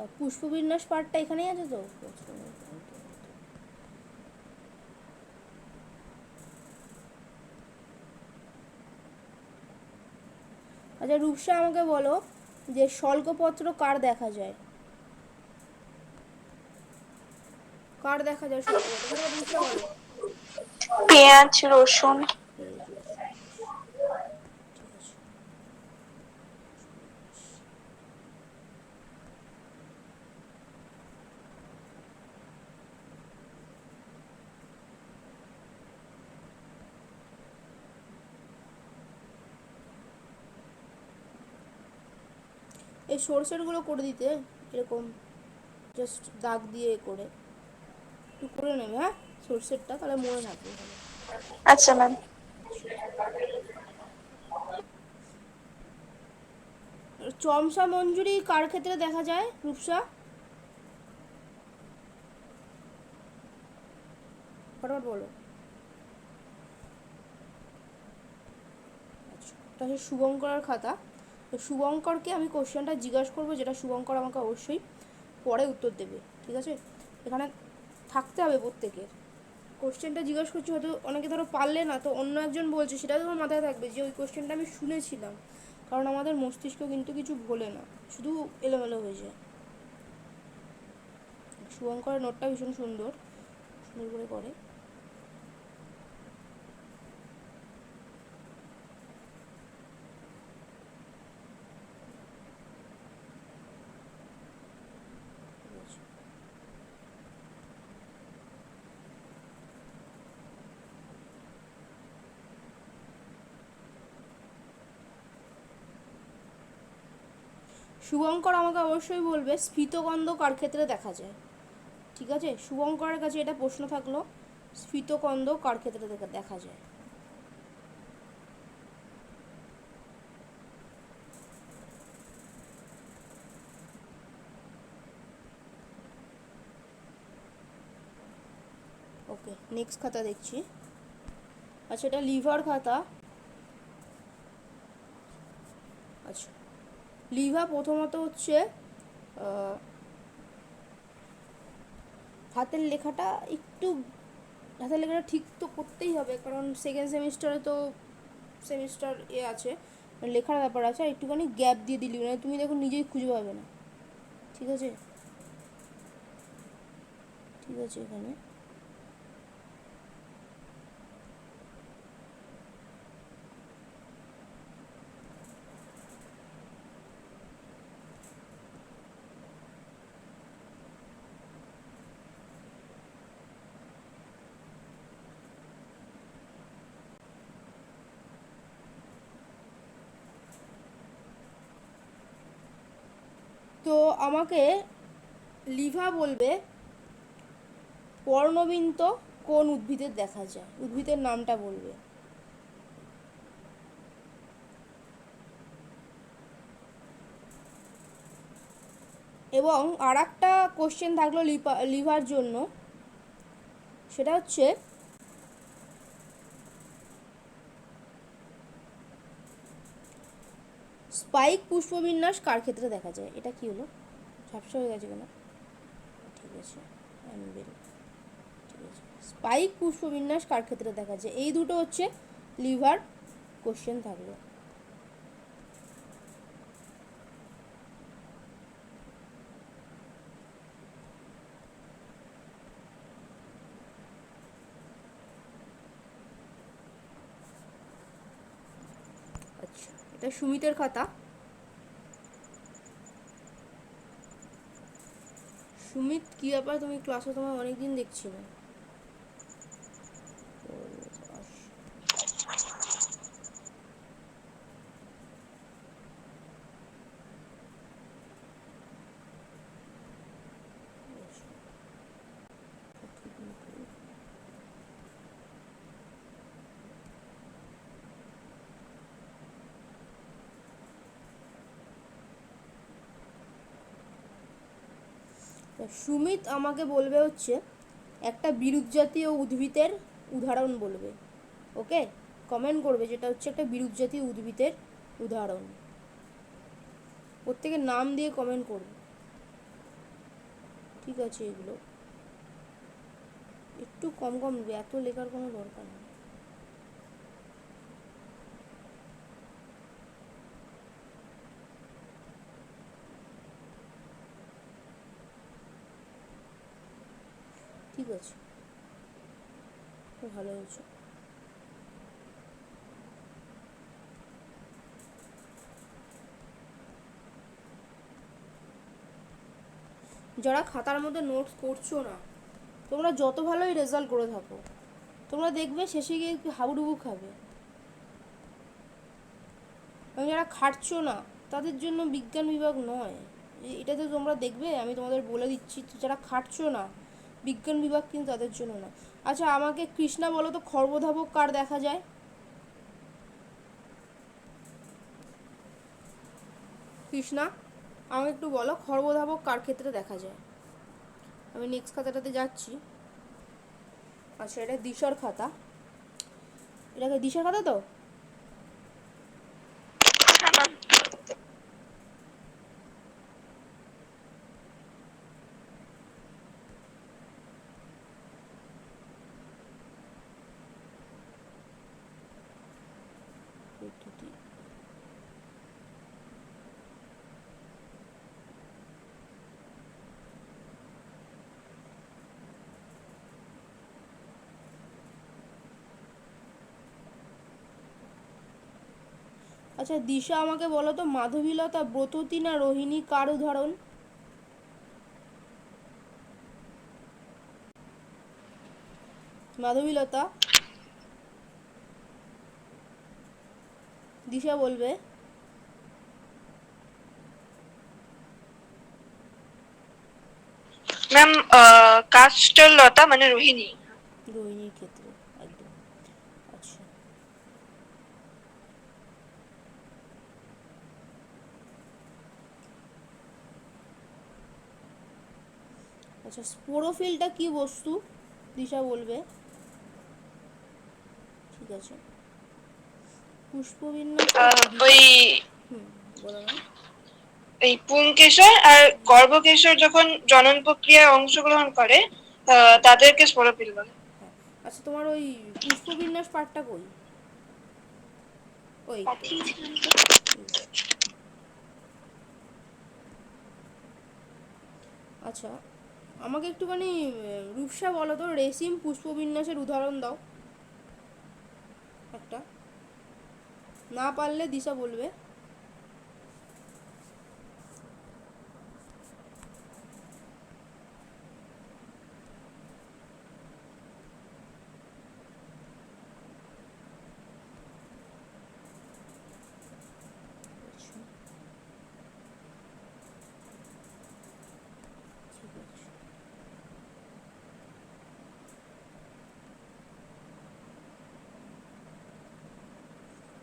আর পুষ্পবিন্যাস পার্টটা এখানেই আছে তো? আচ্ছা রূপসা আমাকে বলো যে শল্কপত্র কার দেখা যায়? কার দেখা যায় পেঁয়াজ রসুন এই সরষেরগুলো করে দিতে এরকম জাস্ট দাগ দিয়ে করে। একটু করে নেবে হ্যাঁ? সরষেরটা তাহলে মনে থাকবে। আচ্ছা ম্যাম চমসা মঞ্জুরি কার ক্ষেত্রে দেখা যায় রূপসা? ফটাফট বলো। আচ্ছা শুভঙ্করের খাতা। তো শুভঙ্করকে আমি কোশ্চেনটা জিজ্ঞাসা করব, যেটা শুভঙ্কর আমাকে অবশ্যই পরে উত্তর দেবে, ঠিক আছে? এখানে থাকতে হবে প্রত্যেকের। কোশ্চেনটা জিজ্ঞাসা করছি, হয়তো অনেকে ধরো পারলে না, তো অন্য একজন বলছে, সেটা তোমার মাথায় থাকবে যে ওই কোশ্চেনটা আমি শুনেছিলাম। কারণ আমাদের মস্তিষ্ক কিন্তু কিছু ভোলে না, শুধু এলোমেলো হয়ে যায়। শুভঙ্করের নোটটা ভীষণ সুন্দর সুন্দর করে করে শুভঙ্কর আমাকে অবশ্যই বলবে, স্ফীতগন্ধ কার ক্ষেত্রে দেখা যায়? ঠিক আছে? শুভঙ্করের কাছে এটা প্রশ্ন থাকল, স্ফীতগন্ধ কার ক্ষেত্রে দেখা যায়? ওকে নেক্সট খাতা দেখছি। আচ্ছা এটা লিভার খাতা আচ্ছা লিভা প্রথমত হচ্ছে হাতের লেখাটা একটু, হাতের লেখাটা ঠিক তো করতেই হবে, কারণ সেকেন্ড সেমিস্টারে তো সেমিস্টার এ আছে, লেখার ব্যাপার আছে, আর একটুখানি গ্যাপ দিয়ে দিলি মানে তুমি দেখো নিজেই খুঁজে পাবে না। ঠিক আছে? ঠিক আছে এখানে। তো আমাকে লিভা বলবে, পর্ণবিন্ত কোন উদ্ভিদের দেখা যায়? উদ্ভিদের নামটা বলবে। এবং আর একটা কোশ্চেন থাকল লিভার জন্য। সেটা হচ্ছে স্পাইক পুষ্পবিন্যাস কার ক্ষেত্রে দেখা যায়? এটা কি হলো? ঝাপসা হয়ে গেছে কেন? ঠিক আছে ঠিক আছে, স্পাইক পুষ্পবিন্যাস কার ক্ষেত্রে দেখা যায়? এই দুটো হচ্ছে লিভার কোশ্চেন থাকল। আচ্ছা এটা সুমিতের খাতা। সুমিত কি ব্যাপার? তুমি ক্লাসে তোমার অনেকদিন দেখছি না সুমিত আমাকে বলবে হচ্ছে, একটা বিরুৎ জাতীয় উদ্ভিদের উদাহরণ বলবে, ওকে? কমেন্ট করবে যেটা হচ্ছে একটা বিরুৎ জাতীয় উদ্ভিদের উদাহরণ। প্রত্যেকের নাম দিয়ে কমেন্ট করবে। ঠিক আছে এগুলো। একটু কম কম, এত লেখার কোনো দরকার নেই। ঠিক আছে। ভালো হয়েছে। যারা খাতার মধ্যে নোটস করছ না, তোমরা যত ভালোই রেজাল্ট করে থাকো, তোমরা দেখবে শেষে গিয়ে একটু হাবুডুবু খাবে। এবং যারা খাটছো না, তাদের জন্য বিজ্ঞান বিভাগ নয়। এটাতে তোমরা দেখবে, আমি তোমাদের বলে দিচ্ছি যারা খাটছো না বিজ্ঞান বিভাগ কিন্তু তাদের জন্য না আচ্ছা আমাকে কৃষ্ণা বলো তো, খর্বধাবক কার দেখা যায়? কৃষ্ণা, আমাকে একটু বলো, খর্বধাবক কার ক্ষেত্রে দেখা যায়? আমি নেক্সট খাতাটাতে যাচ্ছি। আচ্ছা এটা দিশার খাতা। এটাকে দিশার খাতা তো হ্যাঁ ম্যাম পদ্ধতি আচ্ছা দিশা আমাকে বলো তো, মাধবীলতা, ব্রততী না রোহিণী, কার উদাহরণ? মাধবীলতা? দিশা বলবে। ম্যাম কাস্টল লতা মানে রোহিণী রোহিণীর ক্ষেত্রে একদম আচ্ছা আচ্ছা স্পোরোফিলটা কি বস্তু? দিশা বলবে। ঠিক আছে। পুষ্পবিন্যাস ওই বলো না। এই পুংকেশর আর গর্ভকেশর যখন জনন প্রক্রিয়ায় অংশগ্রহণ করে তাদেরকে স্পোরোফিল বলে। হ্যাঁ। আচ্ছা তোমার ওই পুষ্পবিন্যাস পার্টটা কই? ওই আচ্ছা আমাকে একটুখানি রূপসা বলো তো রেশিম পুষ্পবিন্যাসের উদাহরণ দাও। একটা। না পারলে দিশা বলবে।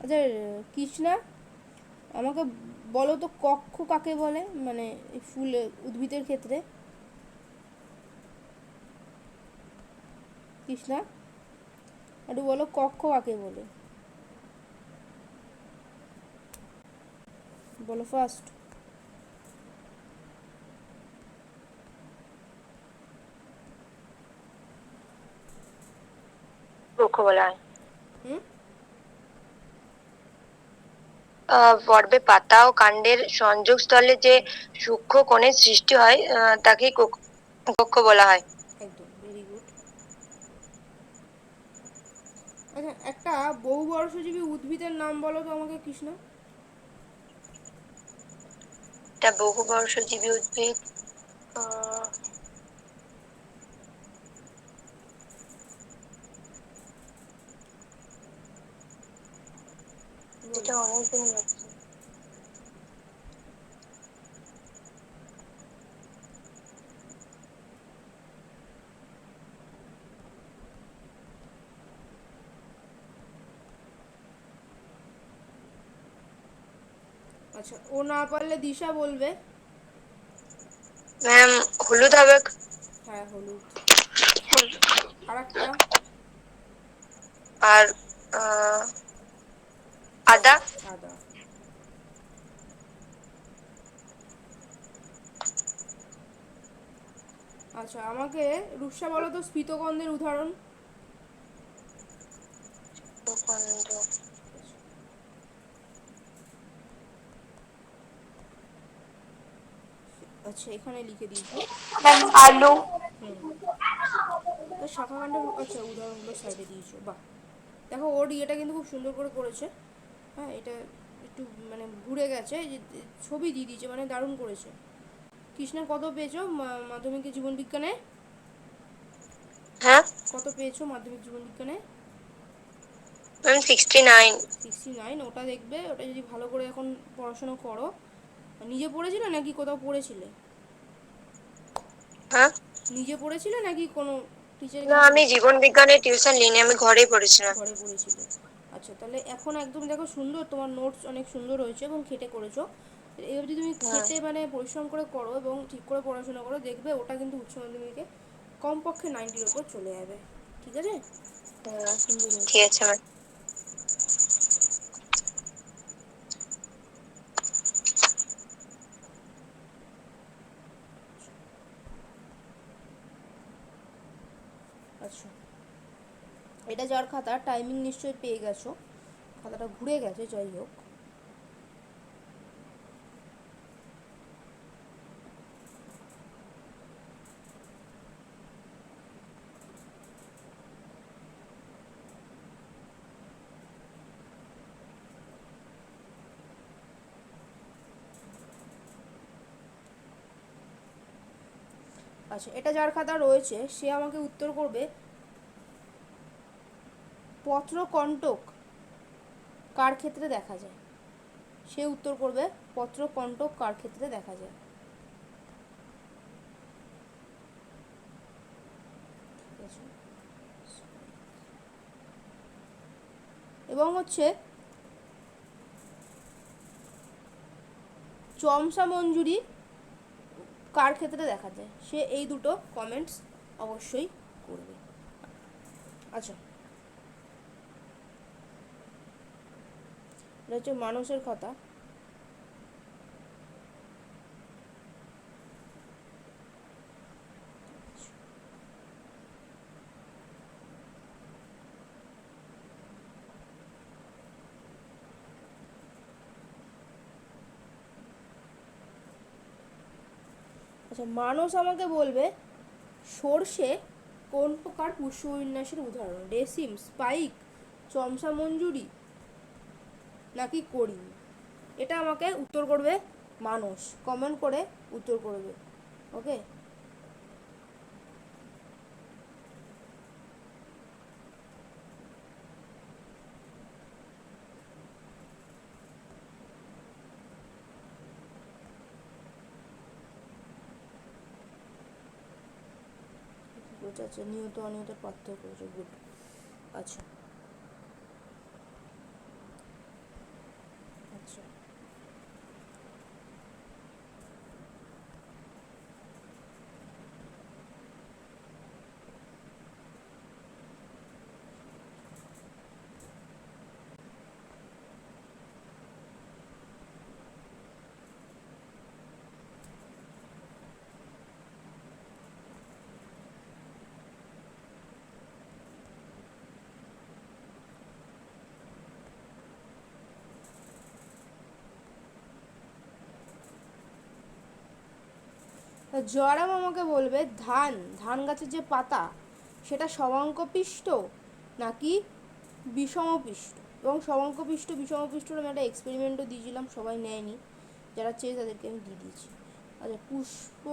আচ্ছা কৃষ্ণা আমাকে বলো তো কক্ষ কাকে বলে মানে ফুল উদ্ভিদের ক্ষেত্রে? কৃষ্ণা একটু বলো কক্ষ কাকে বলে? বলো ফার্স্ট কক্ষ বলা হয়। হুম? পর্বে পাতা ও কাণ্ডের সংযোগস্থলে যে সূক্ষ্ম কোণের সৃষ্টি হয় তাকে কক্ষ বলা হয়। একদম ভেরি গুড আচ্ছা একটা বহুবর্ষজীবী উদ্ভিদের নাম বলো তো আমাকে কৃষ্ণ। এটা বহুবর্ষজীবী উদ্ভিদ এটা অনেকদিন যাচ্ছে আচ্ছা ও না পারলে দিশা বলবে? ম্যাম হলুদ হবে? হ্যাঁ হলুদ। আর একটা আর আদা আচ্ছা আমাকে রূপসা বলো তো স্ফীতগন্ধের উদাহরণ। আচ্ছা এখানে লিখে দিয়েছি হ্যাঁ, আলু। শাখাকাণ্ডের আচ্ছা উদাহরণগুলো সাইডে দিয়েছ। বাহ। দেখো ওর ইয়েটা কিন্তু খুব সুন্দর করে করেছে। হ্যাঁ এটা একটু মানে ঘুরে গেছে যে ছবি দিয়ে দিয়েছে মানে দারুণ করেছে। কৃষ্ণের কত পেয়েছ মাধ্যমিকে জীবন বিজ্ঞানে? হ্যাঁ? কত পেয়েছ মাধ্যমিক জীবন বিজ্ঞানে? Ma'am sixty nine sixty nine ওটা দেখবে ওটা যদি ভালো করে এখন পড়াশোনা করো। নিজে পড়েছিলে নাকি কোথাও পড়েছিলে? হ্যাঁ? নিজে পড়েছিলে নাকি কোনো টিচার না আমি জীবন বিজ্ঞানের টিউশন নিইনি আমি ঘরেই পড়েছিলাম। ঘরে পড়েছিলে। আচ্ছা তাহলে এখন একদম দেখো সুন্দর তোমার নোটস অনেক সুন্দর হয়েছে এবং খেটে করেছ। এবার যদি তুমি খেটে মানে পরিশ্রম করে করো এবং ঠিক করে পড়াশোনা করো দেখবে ওটা কিন্তু উচ্চ মাধ্যমিকে কমপক্ষে নাইনটির উপর চলে যাবে। ঠিক আছে? ঠিক আছে ম্যাম আচ্ছা এটা যার খাতা টাইমিং নিশ্চয়ই পেয়ে গেছো। খাতাটা ঘুরে গেছে, যাই হোক। আচ্ছা এটা যার খাতা রয়েছে, সে আমাকে উত্তর করবে পত্রকণ্টক কার ক্ষেত্রে দেখা যায়? সে উত্তর করবে, পত্রকণ্টক কার ক্ষেত্রে দেখা যায়? এবং হচ্ছে চমসা মঞ্জুরি কার ক্ষেত্রে দেখা যায়? সে এই দুটো কমেন্টস অবশ্যই করবে। আচ্ছা। এটা হচ্ছে মানুষের কথা। আচ্ছা মানুষ আমাকে বলবে, সর্ষে কোন প্রকার পুষ্পবিন্যাসের উদাহরণ? রেসিম স্পাইক চমসা মঞ্জুরি নাকি করিম এটা আমাকে উত্তর করবে মানুষ। কমেন্ট করে উত্তর করবে। ওকে বোঝা নিয়ত অনিয়তের পার্থক্য গুড আচ্ছা তা জয়রাম আমাকে বলবে, ধান ধান গাছের যে পাতা, সেটা সমাঙ্কপিষ্ট নাকি বিষমপিষ্ট? এবং সমাঙ্কপিষ্ট বিষমপিষ্টর আমি একটা এক্সপেরিমেন্টও দিয়েছিলাম, সবাই নেয়নি, যারা চেয়ে তাদেরকে আমি দিয়ে দিয়েছি। আচ্ছা পুষ্প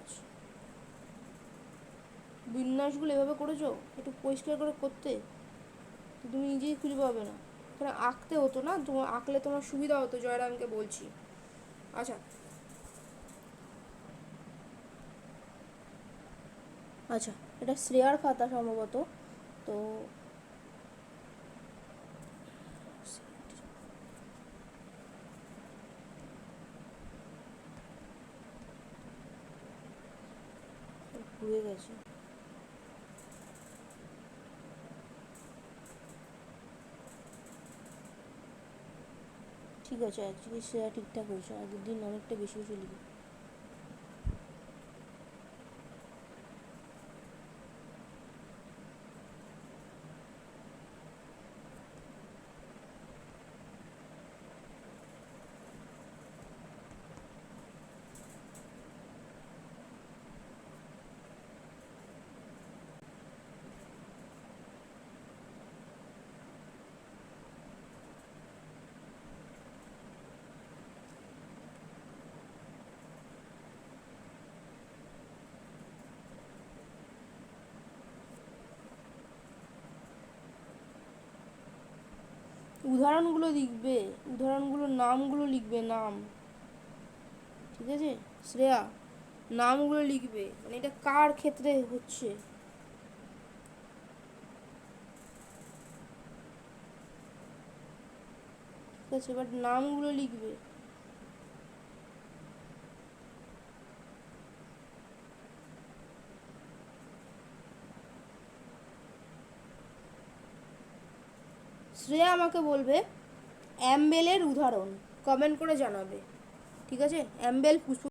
আচ্ছা। বিন্যাসগুলো এভাবে করেছ? একটু পরিষ্কার করে করতে। তুমি নিজেই খুঁজে পাবে না। এখানে আঁকতে হতো না, তোমার আঁকলে তোমার সুবিধা হতো, জয়রামকে বলছি। আচ্ছা আচ্ছা এটা শ্রেয়ার খাতা সম্ভবত, তো ঘুরে গেছে। ঠিক আছে, আজকে শ্রেয়া ঠিকঠাক হয়েছে, আগের দিন অনেকটা বেশি বেশি লিখে উদাহরণগুলো লিখবে উদাহরণগুলোর নামগুলো লিখবে, নাম। ঠিক আছে? শ্রেয়া, নামগুলো লিখবে। মানে এটা কার ক্ষেত্রে হচ্ছে? ঠিক আছে বাট নামগুলো লিখবে। শ্রেয়া আমাকে বলবে অ্যাম্বেলের উদাহরণ কমেন্ট করে জানাবে। ঠিক আছে? অ্যাম্বেল পুষ্প